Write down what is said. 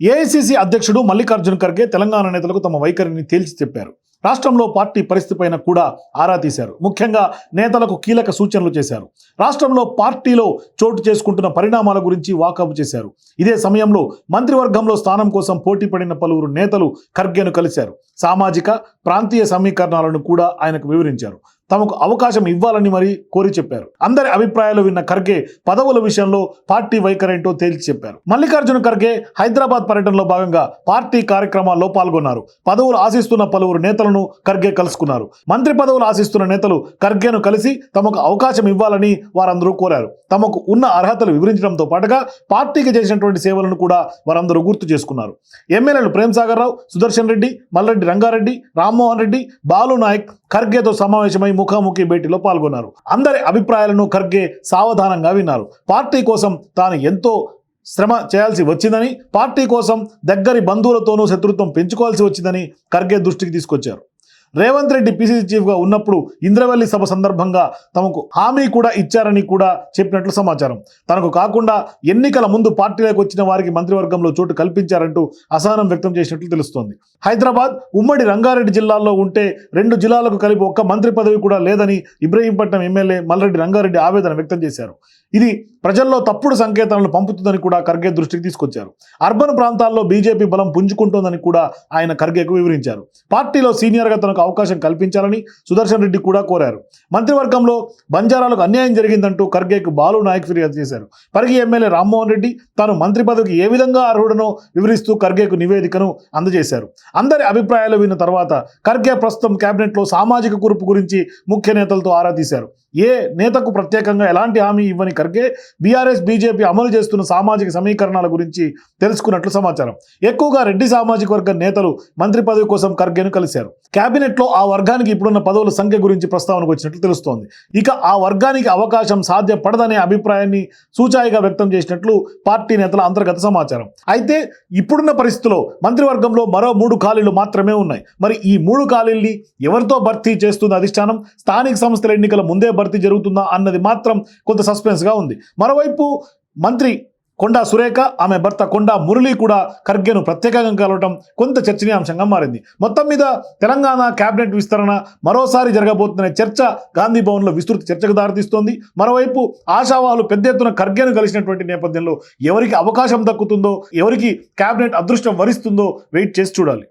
AICC అధ్యక్షుడు మల్లికార్జున ఖర్గే తెలంగాణ నేతలకు తమ వైఖరిని తేల్చి చెప్పారు. రాష్ట్రంలో పార్టీ పరిస్థితిపైన కూడా ఆరా తీశారు. ముఖ్యంగా నేతలకు కీలక సూచనలు చేశారు. రాష్ట్రంలో పార్టీలో చోటు చేసుకుంటున్న పరిణామాల గురించి వాకబు చేశారు. ఇదే సమయంలో మంత్రివర్గంలో స్థానం కోసం పోటీ పడిన పలువురు నేతలు ఖర్గేను కలిశారు. సామాజిక ప్రాంతీయ సమీకరణాలను కూడా ఆయనకు వివరించారు. తమకు అవకాశం ఇవ్వాలని మరి కోరి చెప్పారు. అందరి అభిప్రాయాలు విన్న ఖర్గే పదవుల విషయంలో పార్టీ వైఖరేంటో తేల్చి చెప్పారు. మల్లికార్జున ఖర్గే హైదరాబాద్ పర్యటనలో భాగంగా పార్టీ కార్యక్రమాల్లో పాల్గొన్నారు. పదవులు ఆశిస్తున్న పలువురు నేతలను ఖర్గే కలుసుకున్నారు. మంత్రి పదవులు ఆశిస్తున్న నేతలు ఖర్గేను కలిసి తమకు అవకాశం ఇవ్వాలని వారందరూ కోరారు. తమకు ఉన్న అర్హతలు వివరించడంతో పాటుగా పార్టీకి చేసినటువంటి సేవలను కూడా వారందరూ గుర్తు చేసుకున్నారు. ఎమ్మెల్యేలు ప్రేమ్ సాగర్ రావు సుదర్శన్ రెడ్డి మల్రెడ్డి రంగారెడ్డి రామ్మోహన్ రెడ్డి బాలు నాయక్ ఖర్గేతో సమావేశమై ముఖాముఖి భేటీలో పాల్గొన్నారు. అందరి అభిప్రాయాలను ఖర్గే సావధానంగా విన్నారు. పార్టీ కోసం తాను ఎంతో శ్రమ చేయాల్సి వచ్చిందని పార్టీ కోసం దగ్గరి బంధువులతోనూ శత్రుత్వం పెంచుకోవాల్సి వచ్చిందని ఖర్గే దృష్టికి తీసుకొచ్చారు. రేవంత్ రెడ్డి పిసిసి చీఫ్గా ఉన్నప్పుడు ఇంద్రవల్లి సభ సందర్భంగా తమకు హామీ కూడా ఇచ్చారని కూడా చెప్పినట్లు సమాచారం. తనకు కాకుండా ఎన్నికల ముందు పార్టీలోకి వచ్చిన వారికి మంత్రివర్గంలో చోటు కల్పించారంటూ అసహనం వ్యక్తం చేసినట్లు తెలుస్తోంది. హైదరాబాద్ ఉమ్మడి రంగారెడ్డి జిల్లాల్లో ఉంటే రెండు జిల్లాలకు కలిపి ఒక్క మంత్రి పదవి కూడా లేదని ఇబ్రహీంపట్నం ఎమ్మెల్యే మల్రెడ్డి రంగారెడ్డి ఆవేదన వ్యక్తం చేశారు. ఇది ప్రజల్లో తప్పుడు సంకేతాలను పంపుతుందని కూడా ఖర్గే దృష్టికి తీసుకొచ్చారు. అర్బన్ ప్రాంతాల్లో బీజేపీ బలం పుంజుకుంటోందని కూడా ఆయన ఖర్గేకు వివరించారు. పార్టీలో సీనియర్గా తనకు అవకాశం కల్పించాలని సుదర్శన్ రెడ్డి కూడా కోరారు. మంత్రివర్గంలో బంజారాలకు అన్యాయం జరిగిందంటూ ఖర్గేకు బాలు నాయక్ ఫిర్యాదు చేశారు. పరిగి ఎమ్మెల్యే రామ్మోహన్ రెడ్డి తాను మంత్రి పదవికి ఏ విధంగా అర్హుడనో వివరిస్తూ ఖర్గేకు నివేదికను అందజేశారు. అందరి అభిప్రాయాలు విన్న తర్వాత ఖర్గే ప్రస్తుతం కేబినెట్లో సామాజిక కూర్పు గురించి ముఖ్య నేతలతో ఆరా తీశారు. ఏ నేతకు ప్రత్యేకంగా ఎలాంటి హామీ ఇవ్వని ఖర్గే బీఆర్ఎస్ బీజేపీ అమలు చేస్తున్న సామాజిక సమీకరణాల గురించి తెలుసుకున్నట్లు సమాచారం. ఎక్కువగా రెడ్డి సామాజిక వర్గ నేతలు మంత్రి పదవి కోసం ఖర్గేను కలిశారు. కేబినెట్లో ఆ వర్గానికి ఇప్పుడున్న పదవుల సంఖ్య గురించి ప్రస్తావనకు వచ్చినట్లు తెలుస్తోంది. ఇక ఆ వర్గానికి అవకాశం సాధ్యపడదనే అభిప్రాయాన్ని సూచాయిగా వ్యక్తం చేసినట్లు పార్టీ నేతల అంతర్గత సమాచారం. అయితే ఇప్పుడున్న పరిస్థితిలో మంత్రివర్గంలో మరో మూడు ఖాళీలు మాత్రమే ఉన్నాయి. మరి ఈ మూడు ఖాళీల్ని ఎవరితో భర్తీ చేస్తుంది అధిష్టానం? స్థానిక సంస్థల ఎన్నికల ముందే భర్తీ జరుగుతుందా అన్నది మాత్రం కొంత సస్పెన్స్గా ఉంది. మరోవైపు మంత్రి కొండా సురేఖ ఆమె భర్త కొండా మురళి కూడా ఖర్గేను ప్రత్యేకంగా కలవటం కొంత చర్చనీయాంశంగా మారింది. మొత్తం మీద తెలంగాణ కేబినెట్ విస్తరణ మరోసారి జరగబోతున్న చర్చ గాంధీ భవన్లో విస్తృత చర్చకు దారితీస్తోంది. మరోవైపు ఆశావాహులు పెద్ద ఎత్తున ఖర్గేను కలిసినటువంటి నేపథ్యంలో ఎవరికి అవకాశం దక్కుతుందో ఎవరికి కేబినెట్ అదృష్టం వరిస్తుందో వెయిట్ చేసి చూడాలి.